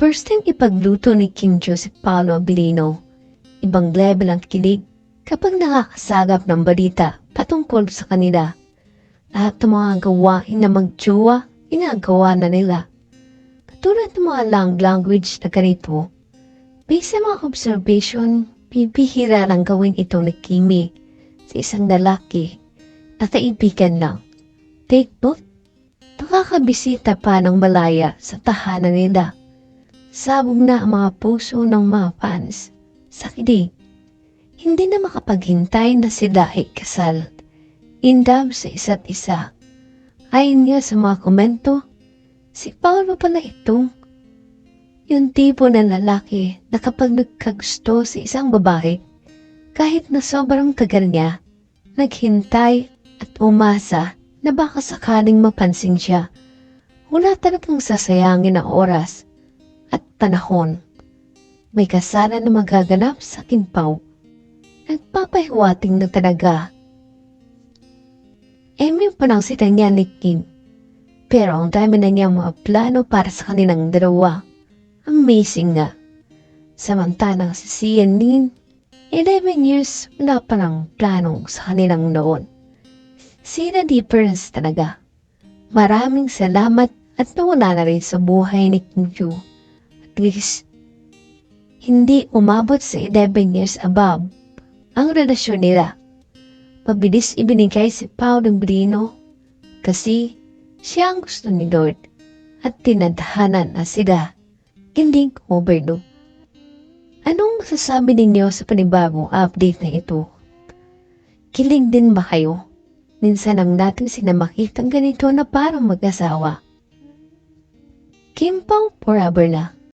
First time ipagluto ni King Joseph Paulo Abilino. Ibang level ang kilig kapag nakakasagap ng balita patungkol sa kanila. Lahat ng mga gawain na magjowa, inagawa na nila. Katulad ng mga lang language na ganito, based sa mga observation, bibihira lang gawin ito ni Kimi sa isang lalaki na kaibigan lang. Take note, nakakabisita pa ng malaya sa tahanan nila. Sabog na ang mga puso ng mga fans sa. Hindi na makapaghintay na sila ay kasal. Indam sa isa't isa. Ayon niya sa mga komento, si Paolo pala itong yung tipo ng lalaki na kapag nagkagusto sa isang babae, kahit na sobrang tagal niya, naghintay at umasa na baka sakaling mapansin siya. Wala talagang sasayangin ang oras panahon. May kasala na magaganap sa Kimpaw. Nagpapahiwating na talaga. Emi pa nang sita niya ni Kim. Pero ang dami na niya mga plano para sa kanilang dalawa. Amazing nga. Samantalang si Sian Lin, 11 years wala pa ng plano sa kanilang noon. Sina difference talaga. Maraming salamat at nawala na rin sa buhay ni Kim Ju. Least, hindi umabot sa 11 years above ang relasyon nila. Mabilis ibinigay si Paolo Brino kasi siya ang gusto ni Lord at tinadhanan na sila. Hindi overlook. Anong masasabi ninyo sa panibagong update na ito? Kilig din ba kayo? Minsan ang natin sila makitang ganito na parang mag-asawa. Kim Pao forever na.